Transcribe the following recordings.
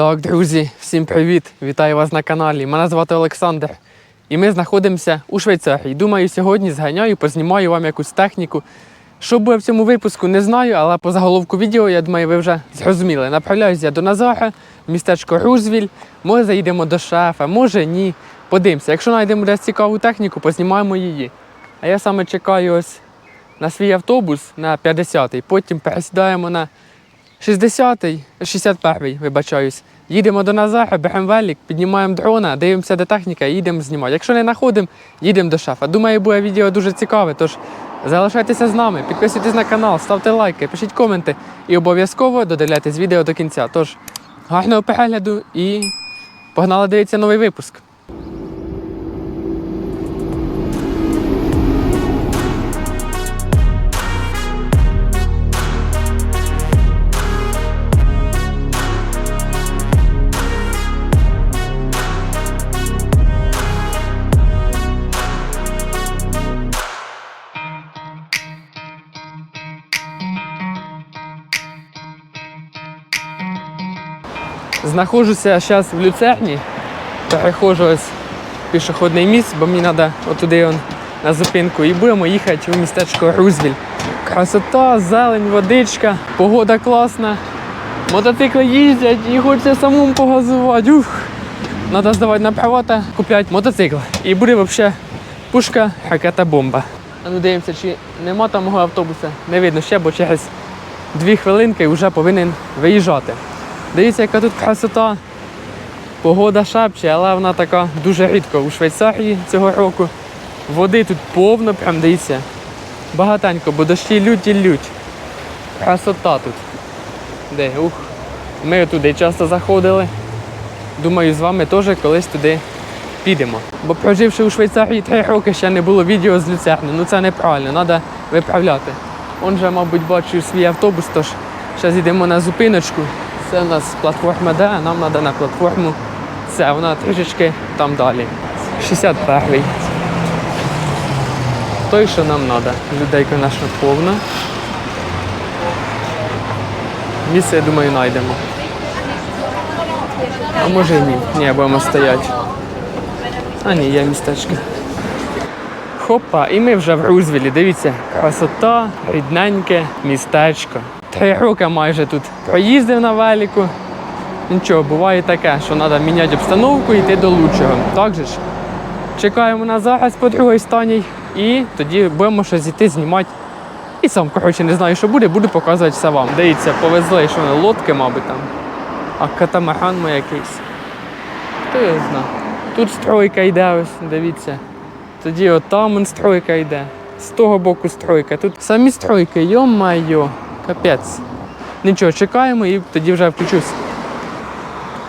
Так, друзі, всім привіт! Вітаю вас на каналі. Мене звати Олександр. І ми знаходимося у Швейцарії. Думаю, сьогодні зганяю, познімаю вам якусь техніку. Що буде в цьому випуску, не знаю, але по заголовку відео, я думаю, ви вже зрозуміли. Направляюсь я до Назара, в містечко Рузвіль. Може, заїдемо до шефа, може ні. Подивимося. Якщо знайдемо десь цікаву техніку, познімаємо її. А я саме чекаю ось на свій автобус на 50-й, потім пересідаємо на 60-й, 61-й, вибачаюсь. Їдемо до Назара, беремо велик, піднімаємо дрона, дивимося, де техніка і їдемо знімати. Якщо не знаходимо, їдемо до шефа. Думаю, буде відео дуже цікаве, тож залишайтеся з нами, підписуйтесь на канал, ставте лайки, пишіть коменти і обов'язково додивляйтесь відео до кінця. Тож, гарного перегляду і погнали дивитися новий випуск. Знаходжуся зараз в люцерні. Переходжу ось пішохідний міст, бо мені треба отуди он, на зупинку. І будемо їхати у містечко Рузвіль. Красота, зелень, водичка, погода класна. Мотоцикли їздять і хочеться самому погазувати. Ух. Треба здавати на права та купляти мотоцикл. І буде взагалі пушка, ракета, бомба. А ну дивимося, чи нема там мого автобуса. Не видно ще, бо через дві хвилинки вже повинен виїжджати. Дивіться, яка тут красота. Погода шапче, але вона така дуже рідко у Швейцарії цього року. Води тут повно, прям дивіться. Багатенько, бо дощі лють і лють. Красота тут. Де? Ух. Ми туди часто заходили. Думаю, з вами теж колись туди підемо. Бо проживши у Швейцарії три роки, ще не було відео з люцерни. Ну це неправильно, треба виправляти. Он же, мабуть, бачу свій автобус, тож зараз йдемо на зупиночку. Це у нас платформа Д, а нам треба на платформу С, вона трішечки там далі. 61-й. Той, що нам треба. Людей, звісно, повно. Місце, я думаю, знайдемо. А може і ні. Ні, будемо стояти. А ні, є містечко. Хопа, і ми вже в Рузвілі. Дивіться, красота, рідненьке містечко. Три роки майже тут проїздив на велику. Нічого, буває таке, що треба міняти обстановку і йти до лучшого. Так же ж. Чекаємо на зараз по другій стані і тоді будемо щось йти знімати. І сам, коротше, не знаю, що буде, буду показувати все вам. Дивіться, повезли, що вони лодки, мабуть, там. А катамаран ми якийсь. Хто його знає. Тут стройка йде, ось, дивіться. Тоді от там стройка йде. З того боку стройка. Тут самі стройки, йо-майо, капець. Нічого, чекаємо і тоді вже включусь.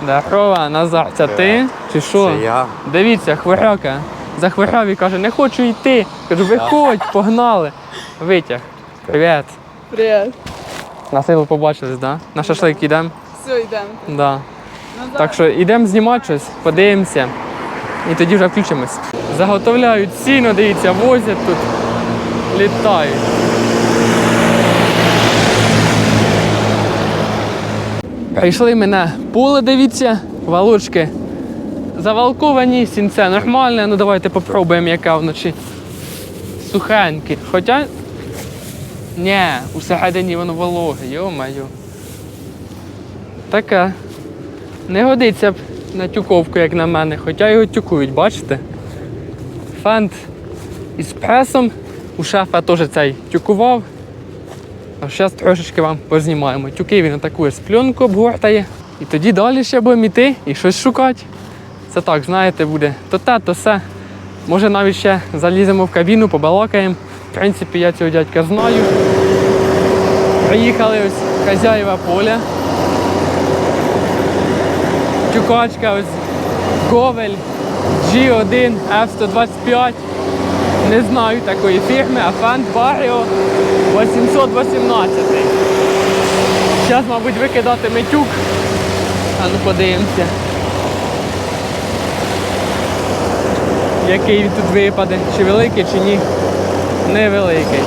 Здорово, Назар, це ти? Чи що? Це я. Дивіться, хворяка. Захворяв і каже, не хочу йти. Кажу, виходь, погнали. Витяг. Привіт. Привет. На силу побачились, да? На шашлик йдемо? Все, йдемо. Да. Так що йдемо знімати щось, подивимося. І тоді вже включимось. Заготовляють сіно, дивіться, возять тут, літають. Прийшли ми на поле, дивіться, валочки завалковані, сінце нормальне. Ну давайте попробуємо, яка вночі. Сухеньке. Хоча. Ні, усередині воно вологе, йо-моє. Таке. Не годиться б на тюковку, як на мене, хоча його тюкують, бачите? Фент із пресом. У шефа теж цей тюкував. Зараз трошечки вам познімаємо. Тюки він атакує з пленку, обгортає. І тоді далі ще будемо йти і щось шукати. Це так, знаєте, буде то те, то все. Може навіть ще заліземо в кабіну, побалакаємо. В принципі, я цього дядька знаю. Приїхали ось хазяєва поля. Тюкачка ось Говель G1 F125. Не знаю такої фірми, а Фент Баріо 818. Зараз, мабуть, викидати метюк. А ну подивимося. Який тут випаде, чи великий, чи ні. Невеликий.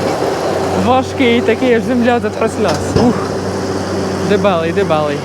Важкий такий, аж земля затряслась. Ух. Дебелий, дебелий.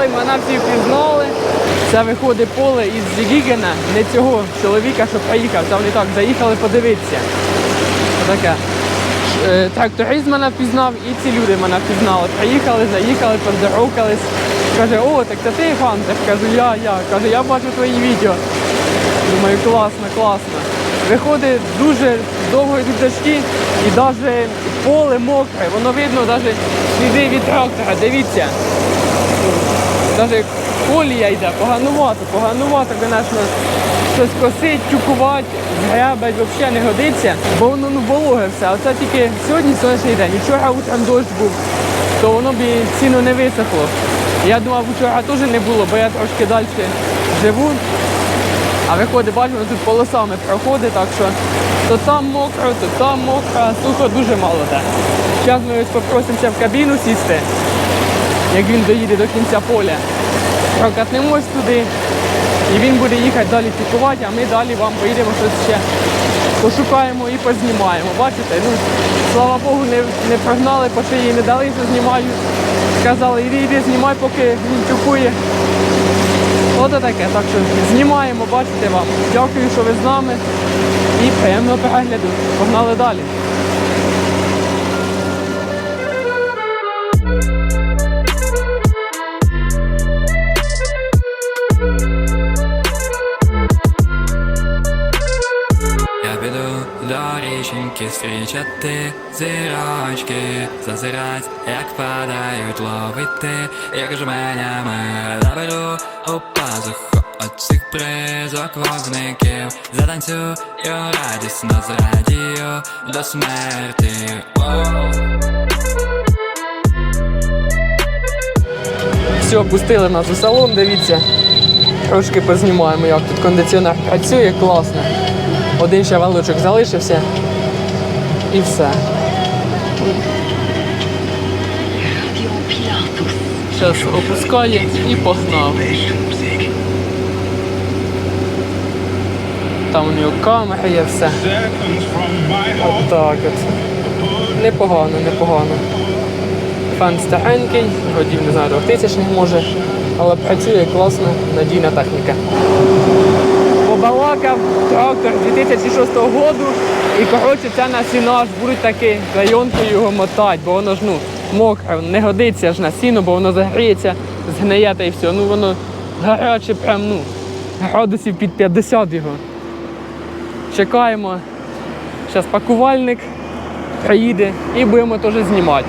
Побалакали, мене всі впізнали. Це виходить поле із Зігігена, не цього чоловіка, що приїхав. Це вони так заїхали подивитися. Отаке. Е, Тракторист мене впізнав і ці люди мене впізнали. Приїхали, заїхали, поздоровкались. Каже, о, так це ти Хантер? Кажу, я, я. Каже, я бачу твої відео. Думаю, класно, класно. Виходить дуже довго йдуть дощі і навіть поле мокре, воно видно навіть сліди від трактора. Дивіться. Навіть колія йде, поганувато, поганувато, звісно, щось косить, тюкувати, гребать, взагалі не годиться, бо воно ну, вологе все. А це тільки сьогодні сонячний день. І вчора утром дощ був, то воно б і ціно не висохло. Я думав, вчора теж не було, бо я трошки далі живу. А виходить, бачимо, тут полосами проходить, так що то там мокро, то там мокро, сухо дуже мало де. Зараз ми ось попросимося в кабіну сісти, як він доїде до кінця поля. Прокатнемось туди, і він буде їхати далі пікувати, а ми далі вам поїдемо щось ще пошукаємо і познімаємо. Бачите? Ну, слава Богу, не, не прогнали, по шиї не дали, що знімаю. Сказали, іди, іди, знімай, поки він тюкує. Ото таке, так що знімаємо, бачите вам. Дякую, що ви з нами. І приємного перегляду. Погнали далі. Річеньки зустрічати зірочки, зазирать, як падають ловити, як жменями заберу у пазуху оцих призок вогників, затанцюю радісно зрадію до смерті. Все, пустили нас у салон, дивіться. Трошки познімаємо, як тут кондиціонер працює, класно. Один ще валочок залишився. І все. Зараз опускає і погнав. Там у нього камера є все. От так от. Непогано, непогано. Фан старенький, годів не знаю, 2000 може, але працює класно, надійна техніка. Побалакав трактор 2006 року і коротше це на сінаж будуть таки клейонкою його мотати, бо воно ж ну мокре, не годиться ж на сіно, бо воно загріється, згниє та і все. Ну воно гаряче, прям ну, градусів під 50 його. Чекаємо. Зараз пакувальник приїде і будемо теж знімати.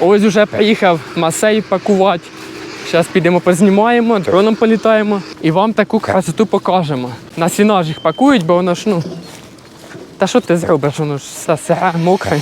Ось уже приїхав Масей пакувати. Зараз підемо познімаємо, дроном політаємо і вам таку красоту покажемо. На сінаж їх пакують, бо воно ж ну. Та що ти зробиш? Воно ж все сире, мокре.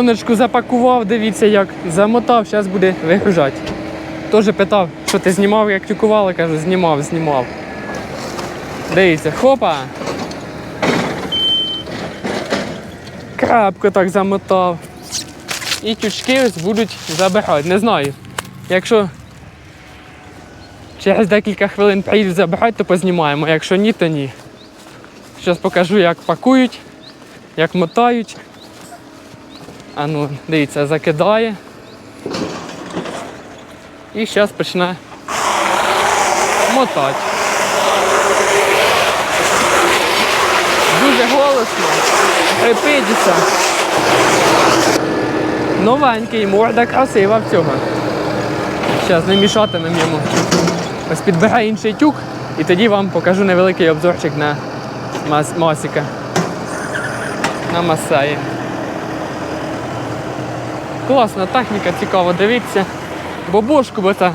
Пленочку запакував, дивіться як. Замотав, зараз буде вигружати. теж питав, що ти знімав, як тюкували, кажу, знімав, знімав. Дивіться, хопа. Крапку так замотав. І тючки будуть забирати. Не знаю. Якщо через декілька хвилин приїдуть забирати, то познімаємо. Якщо ні, то ні. Зараз покажу, як пакують, як мотають. А ну, дивіться, закидає. І зараз почне мотати. Дуже голосно, припидіться. Новенький, морда красива в цього. Зараз не мішатимемо йому. Ось підбирає інший тюк і тоді вам покажу невеликий обзорчик на мас- масіка. На масаї. Класна техніка, цікаво дивіться. Бо бошку би та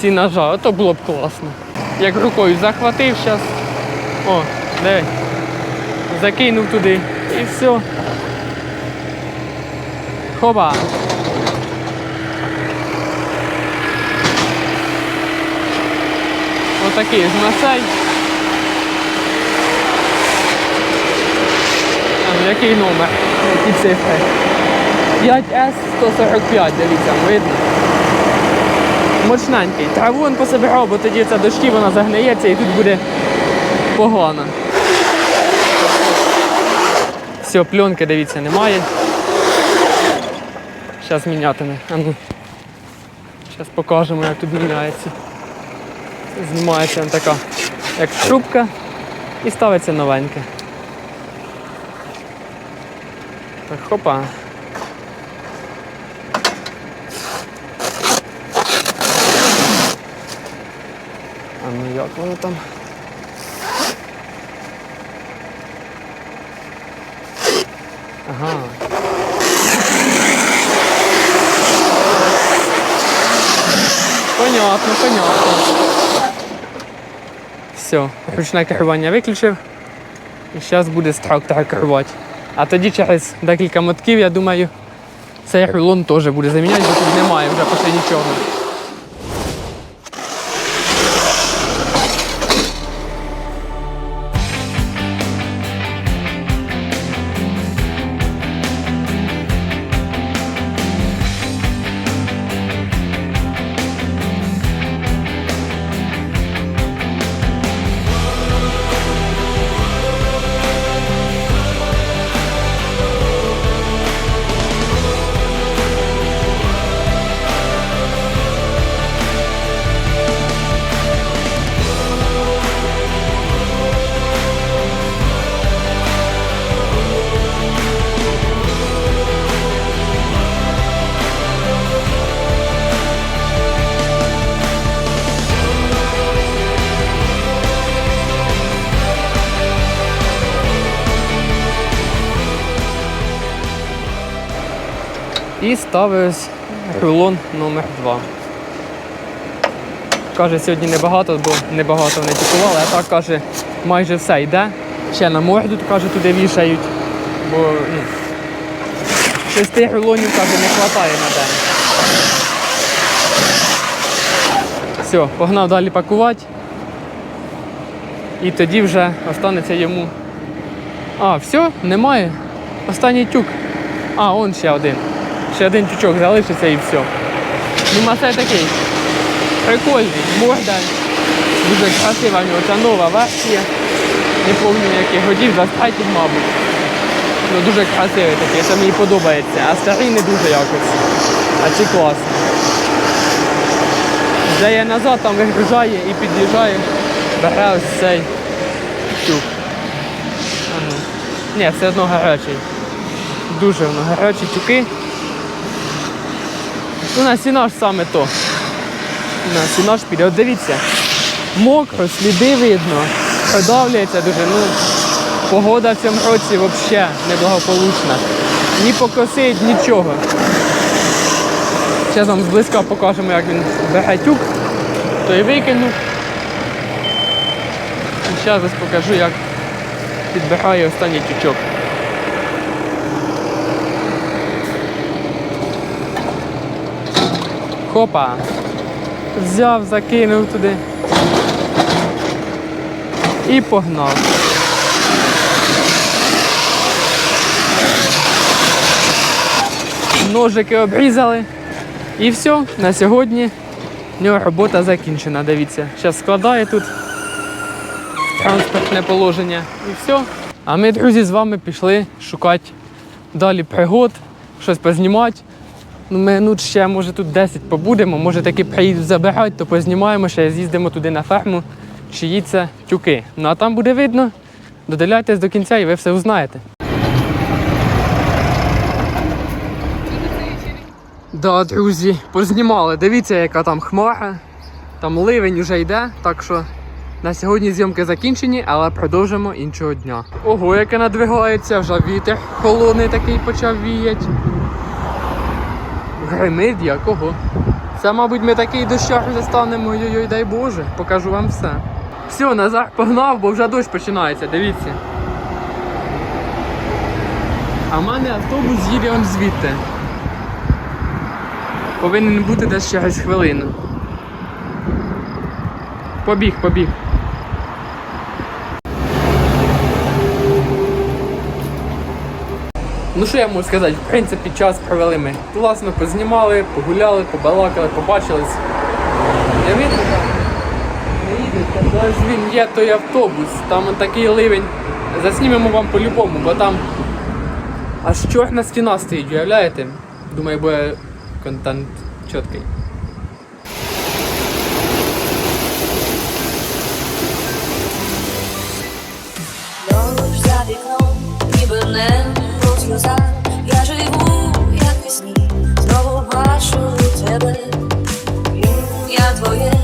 ці ножа, ото було б класно. Як рукою захватив зараз. О, диви. Закинув туди і все. Хоба. Отакий з масай. Який номер? Які цифри? 5С 145, дивіться, видно. Мощненький. Траву він пособирав, бо тоді ця дощі вона загниється і тут буде погано. Все, пленки, дивіться, немає. Зараз мінятиме. А ну. Зараз покажемо, як тут міняється. Знімається така, як трубка, і ставиться новенька. Так, хопа. А ну як воно там? Ага. Понятно, понятно. Все, ручне керування виключив. І зараз буде з трактора керувати. А тоді через декілька мотків, я думаю, цей рулон теж буде заміняти, бо тут немає вже почти нічого. І ставив ось рулон номер 2 Каже, сьогодні небагато, бо небагато вони тікували, а так каже, майже все йде. Ще на морду каже, туди вішають, бо ну, шести рулонів каже, не вистачає на день. Все, погнав далі пакувати. І тоді вже останеться йому. А, все, немає. Останній тюк. А, он ще один. Ще один тючок залишиться і все. Ну, масай такий. Прикольний. Морда. Дуже красива в нього. Це нова версія. Не пам'ятаю яких годів, 23 мабуть. Ну дуже красивий такий, це мені подобається. А старий не дуже якось. А ці класні. Здає назад, там вигружає і під'їжджає. Бере ось цей тюк. Ні, все одно гарячий. Дуже воно гарячі тюки. Ну, на сінаж саме то. На сінаж піде. От дивіться. Мокро, сліди видно. Продавлюється дуже. Ну, погода в цьому році взагалі неблагополучна. Ні покосить, нічого. Зараз вам зблизька покажемо, як він бере тюк, той викинув. І зараз покажу, як підбирає останній тючок. Хопа. Взяв, закинув туди. І погнав. Ножики обрізали. І все, на сьогодні в нього робота закінчена. Дивіться. Зараз складає тут транспортне положення і все. А ми, друзі, з вами пішли шукати далі пригод, щось познімати. Ну, ми ну, ще, може, тут 10 побудемо, може таки приїдуть забирати, то познімаємо, ще з'їздимо туди на ферму, чиї тюки. Ну а там буде видно. Додивляйтесь до кінця і ви все узнаєте. Да, друзі, познімали. Дивіться, яка там хмара. Там ливень уже йде, так що на сьогодні зйомки закінчені, але продовжимо іншого дня. Ого, яке надвигається, вже вітер холодний такий почав віяти. Гримить як ого. Це, мабуть, ми такий дощар застанемо, ой-ой, дай Боже, покажу вам все. Все, Назар погнав, бо вже дощ починається, дивіться. А в мене автобус їде он звідти. Повинен бути десь через хвилину. Побіг, побіг. Ну що я можу сказати, в принципі, час провели ми. Класно познімали, погуляли, побалакали, побачились. Я видно. Не зараз він є той автобус, там такий ливень. Заснімемо вам по-любому, бо там аж чорна стіна стоїть, уявляєте? Думаю, буде контент чіткий. Ніби небо в сльозах Я живу, як у знову бачу тебе. Я твоє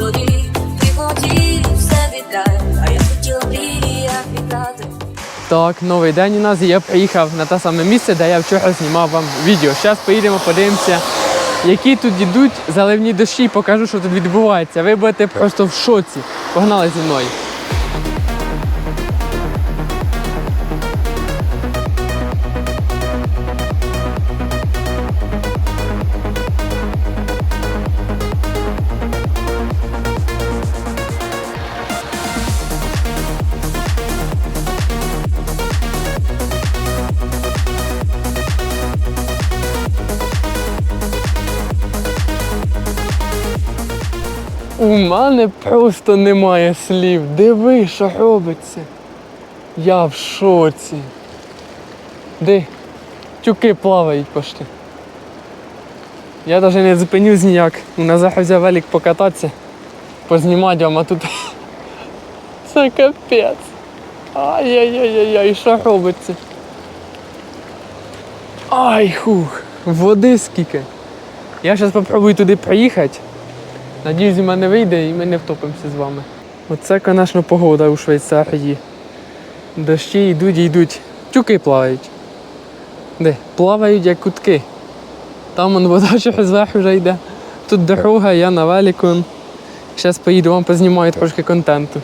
тоді, ти хотів все віддати, а я хотів віддати. Так, новий день у нас я приїхав на те саме місце, де я вчора знімав вам відео. Зараз поїдемо, подивимося, які тут йдуть заливні дощі, покажу, що тут відбувається. Ви будете просто в шоці. Погнали зі мною. Мене просто немає слів. Диви, що робиться. Я в шоці. Де? Тюки плавають пошти. Я навіть не зупинюсь ніяк. На заході велик покататися, познімати вам, а тут це капець. Ай-яй-яй-яй, що робиться? Ай, хух, води скільки. Я зараз спробую туди приїхати. Надіюсь, у мене вийде і ми не втопимося з вами. Оце, звісно, погода у Швейцарії. Дощі йдуть і йдуть. Тюки плавають. Де? Плавають як кутки. Там вон вода через верх вже йде. Тут дорога, я на велику. Зараз поїду, вам познімаю трошки контенту.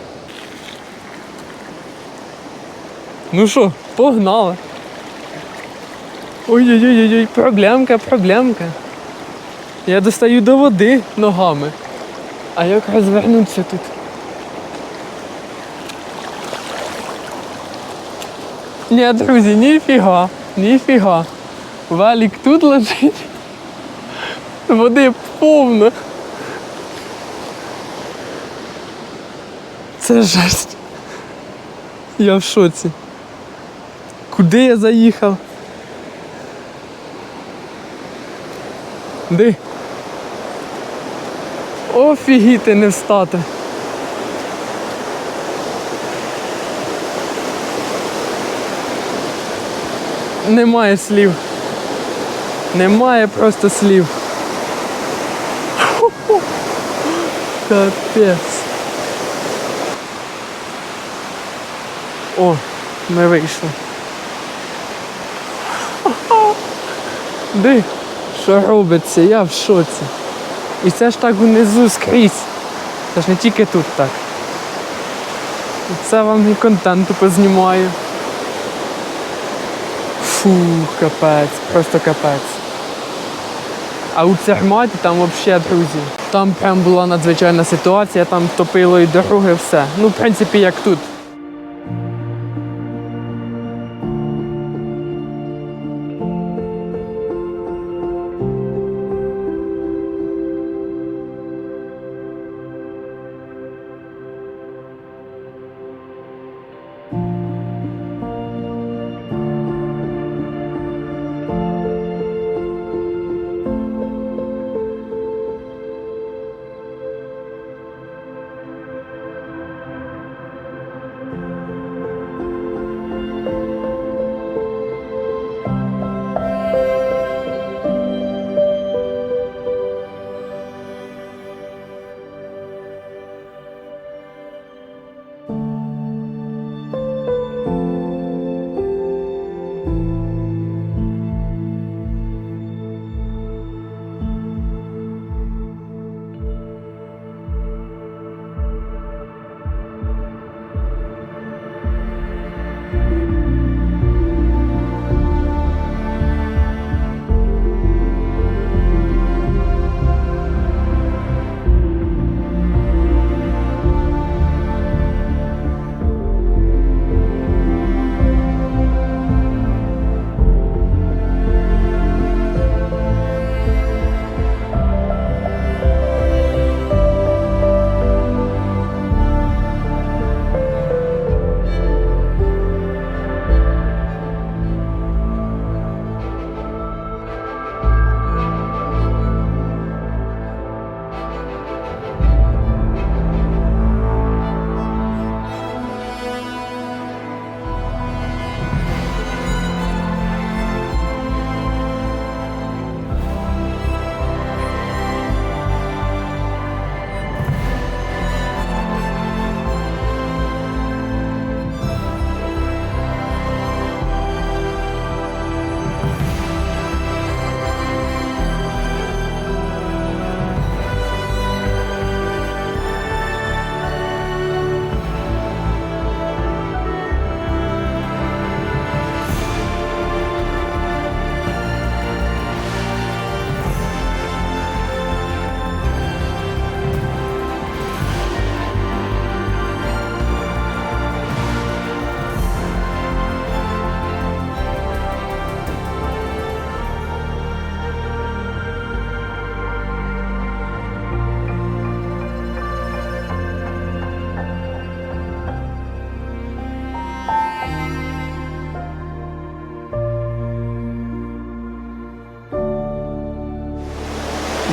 Ну що, погнали. Ой-ой-ой, проблемка, проблемка. Я достаю до води ногами. А як розвернутися тут? Ні, друзі, ніфіга, ніфіга. Валік тут лежить. Води повно. Це жесть. Я в шоці. Куди я заїхав? Де? Офігіти не встати. Немає слів. Немає просто слів. Капець. О, ми вийшли. Ди, що робиться? Я в шоці. І це ж так внизу скрізь. Це ж не тільки тут так. Це вам і контенту познімаю. Фу, капець, просто капець. А у Церматі там взагалі, друзі, там прям була надзвичайна ситуація, там топило і дороги, все. Ну, в принципі, як тут.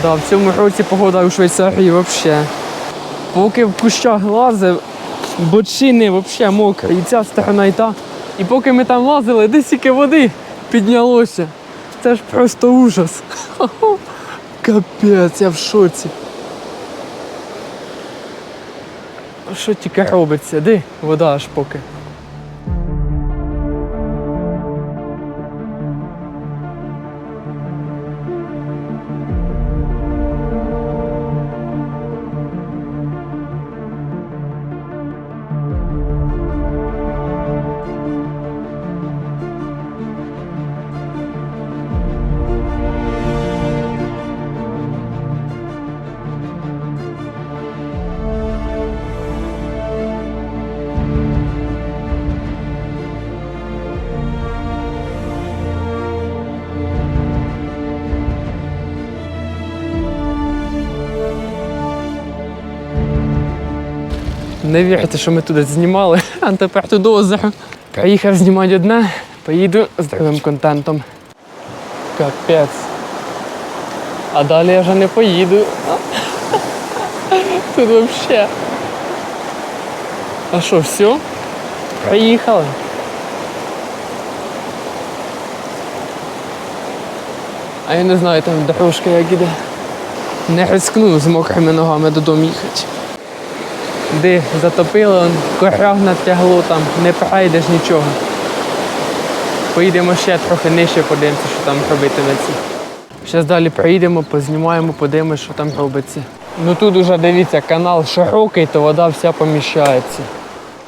Да, в цьому році погода у Швейцарії взагалі. Поки в кущах лазив, бочини взагалі мокрі, і ця сторона і та. І поки ми там лазили, десь тільки води піднялося. Це ж просто ужас. Капець, я в шоці. Що тільки робиться? Де вода аж поки. Не вірите, що ми тут знімали, а тепер тут озеро. Приїхав знімати одне, поїду з другим контентом. Капець. А далі я вже не поїду. Тут вообще. А що, все? Приїхали. А я не знаю, там дорожка як іде. Не рискну з мокрими ногами додому їхати. Де затопило, коряг натягло там, не пройдеш нічого. Поїдемо ще трохи нижче, подивимося, що там робитиметься. Зараз далі проїдемо, познімаємо, подивимося, що там робиться. Ну тут уже дивіться, канал широкий, то вода вся поміщається.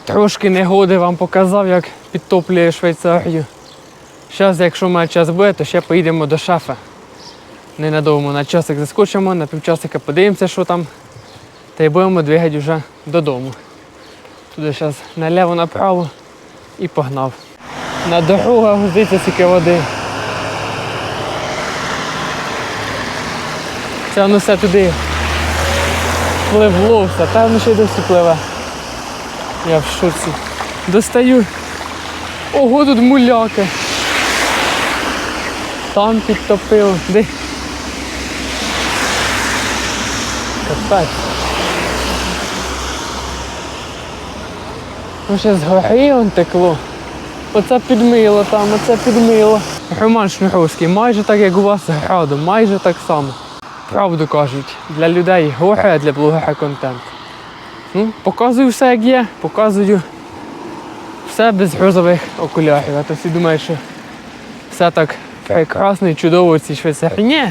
Трошки негоди вам показав, як підтоплює Швейцарію. Зараз, якщо має час буде, то ще поїдемо до шафа. Ненадовго на часик заскочимо, на півчасика подивимося, що там. Та й будемо двигати вже додому. Туди зараз наліво направо і погнав. На дорогах дивіться скільки води. Це воно все туди пливло все, та воно ще й досі пливе. Я в шоці. Достаю. Ого, тут муляки. Там підтопило. Де? Капець. Ще з гори он текло. Оце підмило там, оце підмило. Роман Шнуровський, майже так, як у вас градом, майже так само. Правду кажуть, для людей горе, а для блогера контент. Ну, показую все, як є, показую все без розових окулярів. А то всі думають, що все так прекрасно і чудово у цій Швейцарії. Ні.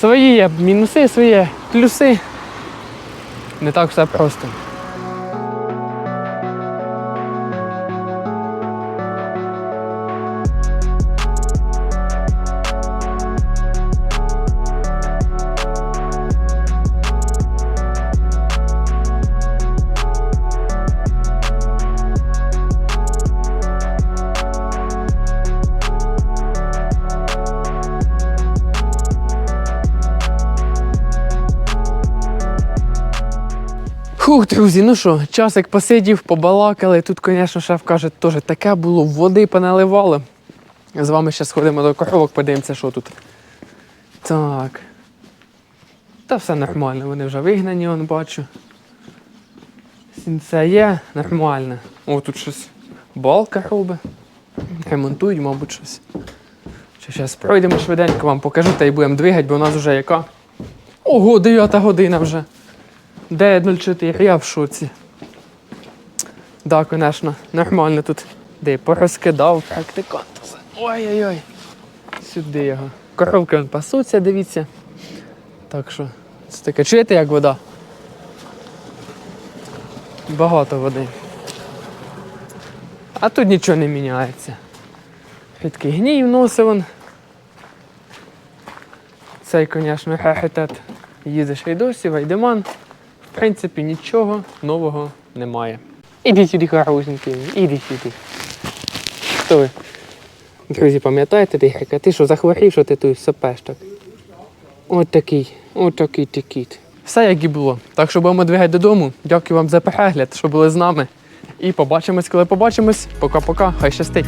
Свої є мінуси, свої є плюси. Не так все просто. Хух, друзі, ну що, часик посидів, побалакали. Тут, звісно, шеф каже, теж таке було, води поналивали. З вами ще сходимо до коровок, подивимося, що тут. Так. Та все нормально, вони вже вигнані, он бачу. Сінце є, нормально. О, тут щось балка робить. Ремонтують, мабуть, щось. Що зараз пройдемо швиденько, вам покажу та й будемо двигати, бо у нас вже яка. Ого, 9 година вже. 9.04, я в шоці. Да, звісно, нормально тут. Де порозкидав практикант. Ой-ой-ой. Сюди його. Коровки вон пасуться, дивіться. Так що, це таке. Чуєте, як вода? Багато води. А тут нічого не міняється. Рідкий гній вносив он. Цей, звісно, раритет. І досі, Вайдеман. В принципі, нічого нового немає. Іди сюди, хорошенький, іди сюди. Хто ви? Друзі, пам'ятаєте тигрика? Ти що захворів, що ти тут сопеш так? От такий, от такий ти кіт. Все як і було. Так що будемо двигати додому. Дякую вам за перегляд, що були з нами. І побачимось, коли побачимось. Пока-пока, хай щастить.